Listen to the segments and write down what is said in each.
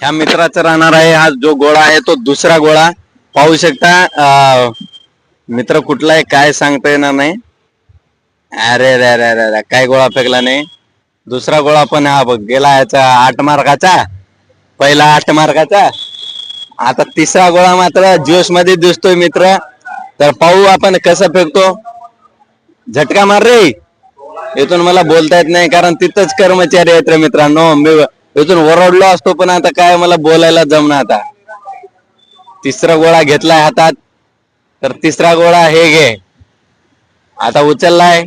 ह्या मित्राचा राहणार आहे हा जो गोळा आहे तो दुसरा गोळा. पाहू शकता मित्र कुठला आहे काय सांगता येणार नाही. अरे रे रे रे रे काय गोळा फेकला नाही. दुसरा गोळा पण हा बघ गेला याचा आठ मार्काचा. पहिला आठ मार्काचा. आता तिसरा गोळा मात्र जोशमध्ये दिसतोय मित्र. तर पाहू आपण कसं फेकतो. झटका मार रे. इथून मला बोलता येत नाही कारण तिथंच कर्मचारी आहेत रे मित्रांनो. मी इथून ओरडलो असतो पण आता काय मला बोलायला जमना आता. तिसरा गोळा घेतलाय हातात तर तिसरा गोळा हे घे. आता उचललाय.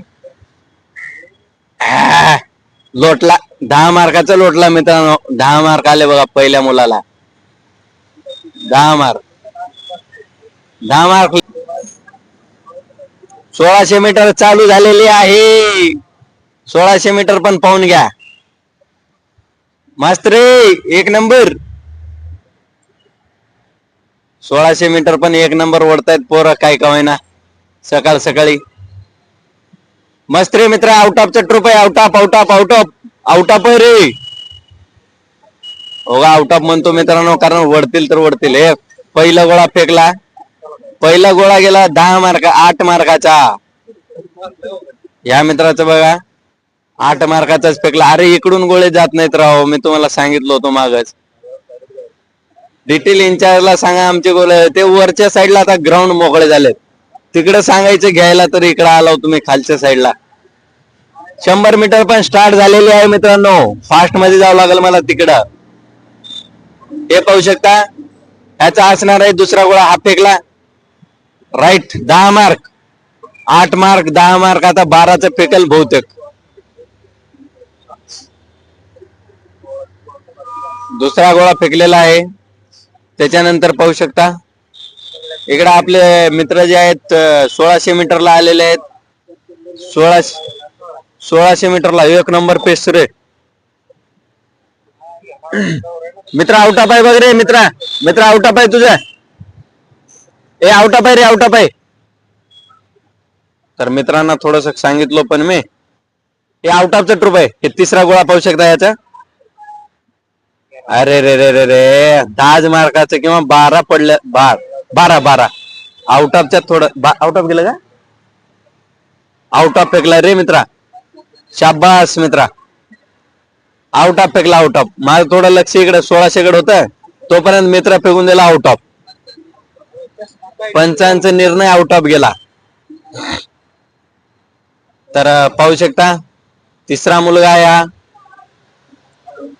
लोटला दहा मार्काचा लोटला मित्रांनो. दहा मार्क आले बघा पहिल्या मुलाला. दहा मार्क. दहा मार्क. सोळाशे मीटर चालू झालेली आहे. सोळाशे मीटर पण पाहून घ्या. मस्त रे एक नंबर. सोळाशे मीटर पण एक नंबर ओढतायत पोरं काय कवायना. होईना सकाळ सकाळी. मस्त रे मित्र आउट ऑफचा ट्रूप आहे out of out of out of out of आहे रे. हो आउट ऑफ म्हणतो मित्रांनो कारण वडतील तर वडतील. हे पहिला गोळा फेकला. पहिला गोळा गेला दहा मार्क आठ मार्काचा. या मित्राचं बघा. आठ मार्काचाच फेकला. अरे इकडून गोळे जात नाहीत राव. मी तुम्हाला सांगितलं होतं मागच. डिटेल इन्चार्जला सांगा आमचे गोळे. ते वरच्या साईडला आता ग्राउंड मोकळे झालेत. तिकडे सांगायचं घ्यायला तर इकडे आलो तुम्ही खालच्या साईडला शंभर मीटर पण स्टार्ट झालेली आहे मित्रांनो. फास्टमध्ये जावं लागेल मला तिकडं. हे पाहू शकता? ह्याचा असणार आहे दुसरा गोळा. हा फेकला. राईट दहा मार्क. आठ मार्क दहा मार्क. आता बाराचं फेकल बहुतेक. दुसरा गोळा फेकलेला आहे. त्याच्यानंतर पाहू शकता. इकडे आपले मित्र जे आहेत सोळाशे मीटरला आलेले आहेत. सोळाशे सोळाशे मीटरला एक नंबर पेस्ट रे मित्र आउटा पाय बघ रे मित्रा. मित्र आउटा पाय आहे ए आउट पाय रे आउट पाय तर मित्रांना थोडस सांगितलं पण मी. हे आउट ऑफ द ट्रूप आहे. हे तिसरा गोळा पाहू शकता याचा. अरे रे रे रे रे. दहाच मार्काचं किंवा बारा पडलं बार बारा बारा. आउट ऑफच्या थोडं आउट ऑफ गेलं का? आउट ऑफ फेकला रे मित्रा. शाबास मित्रा. आउट ऑफ फेकला आउट ऑफ माझं थोडं लक्ष इकडे सोळाशे कडे होतं. तोपर्यंत मित्र फेकून दिला आउट ऑफ पंचांचा निर्णय आउट ऑफ गेला. तर पाहू शकता. तिसरा मुलगा या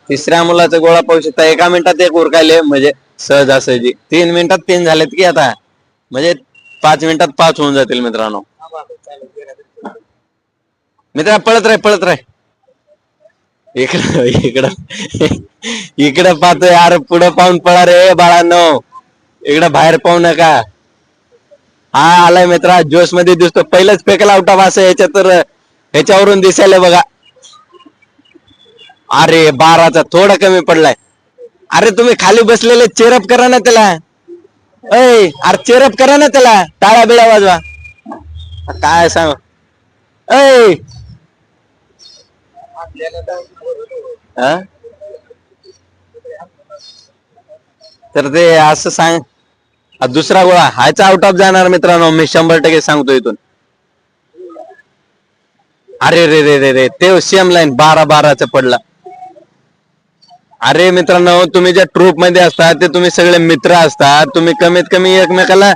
तिसऱ्या मुलाचा गोळा पाहू शकता एका मिनिटात एक उरकायले म्हणजे सहजासहजी तीन मिनिटात तीन झालेत की आता? म्हणजे पाच मिनिटात पाच होऊन जातील मित्रांनो. मित्रा पळत राह पळत राह इकडं इकडं. इकडं पाहतोय अरे पुढं पाहून पळा रे बाळांनो. इकडं बाहेर पाहू नका. हा आलाय मित्रा जोशमध्ये दिसतो. पहिलंच फेकला आउट ऑफ असं याच्या तर ह्याच्यावरून दिसायला बघा. अरे बाराचा थोडा कमी पडलाय. अरे तुम्ही खाली बसलेले चेरप करा ना त्याला. अय अरे चेरप करा ना त्याला. टाळा बिळा वाजवा. काय सांग? अय तर ते असं सांग. दुसरा गोळा. हायचा आउट ऑफ जाणार मित्रांनो. मी शंभर टक्के सांगतो इथून. अरे रे रे रे रे. ते सेम लाईन बारा बाराचा पडला. अरे मित्रांनो तुम्ही ज्या ट्रूपमध्ये असतात ते तुम्ही सगळे मित्र असतात. तुम्ही कमीत कमी एकमेकाला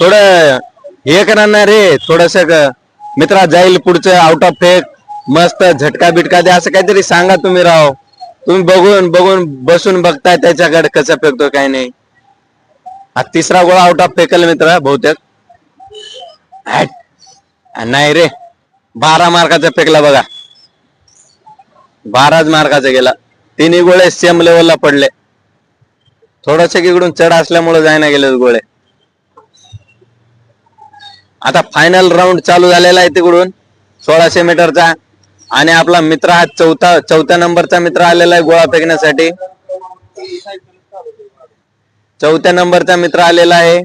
थोडं हे करा ना रे थोडस मित्रा जाईल पुढचं आउट ऑफ फेक मस्त झटका बिटका द्या असं काहीतरी सांगा तुम्ही राव. तुम्ही बघून बघून बसून बघताय त्याच्याकडे कसं फेकतो काय नाही. हा तिसरा गोळा आउट ऑफ फेकल मित्र बहुतेक. नाही रे. बारा मार्काचा फेकला बघा. बाराच मार्काचा गेला. तिन्ही गोळे सेम लेवलला पडले. थोडस इकडून चढ असल्यामुळे जायना गेले गोळे. आता फायनल राऊंड चालू झालेला आहे तिकडून सोळाशे मीटरचा. आणि आपला मित्र हा चौथा चौथ्या नंबरचा मित्र आलेला आहे गोळा फेकण्यासाठी. चौथ्या नंबरचा मित्र आलेला आहे.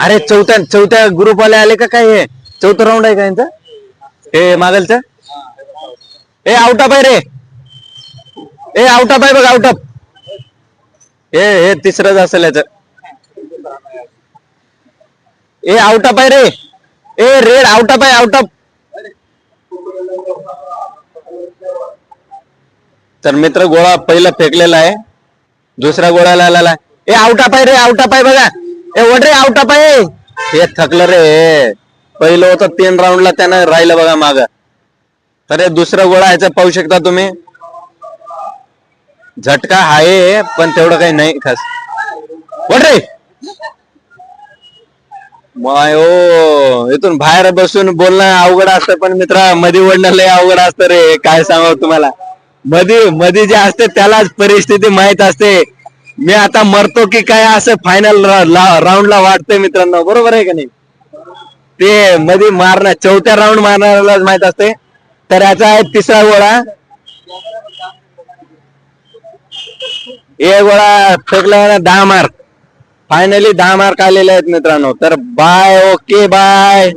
अरे चौथ्या चौथ्या ग्रुप वाले आले का काय हे? चौथं राऊंड आहे का यांचं? हे मागलचं? ए आउट ऑफ आहे रे. ए आउट ऑफ आहे बघ आउट ऑफ हे हे तिसरंच असेल याच. ए आउट ऑफ आहे रे. ए रेड आउट ऑफ आहे आउट ऑफ तर मित्र गोळा पहिला फेकलेला आहे. दुसरा गोळा आलेला आहे. ए आउट ऑफ आहे रे आउट ऑफ आहे बघा. ए वड रे आउट ऑफ आहे. हे थकलं रे. पहिलं होतं तीन राऊंडला त्यानं राहिलं बघा मागं. तर हे दुसरा गोळा ह्याचा पाहू शकता तुम्ही. झटका आहे पण तेवढं काही नाही खास. वड रे? माय ओ इथून बाहेर बसून बोलणं अवघड असतं पण मित्रा मध्ये ओढणं लय अवघड असतं रे. काय सांगावं तुम्हाला? मध्ये मध्ये जे असते त्यालाच परिस्थिती माहीत असते. मी आता मरतो की काय असं फायनल राऊंडला वाटतंय मित्रांनो. बरोबर आहे का नाही? ते मध्ये मारणार चौथ्या राऊंड मारणाऱ्यालाच माहीत असते. तर याचा आहे तिसरा गोळा. एक गोळा फेकला दहा मार्क फायनली दहा मार्क आलेले आहेत मित्रांनो. तर बाय ओके बाय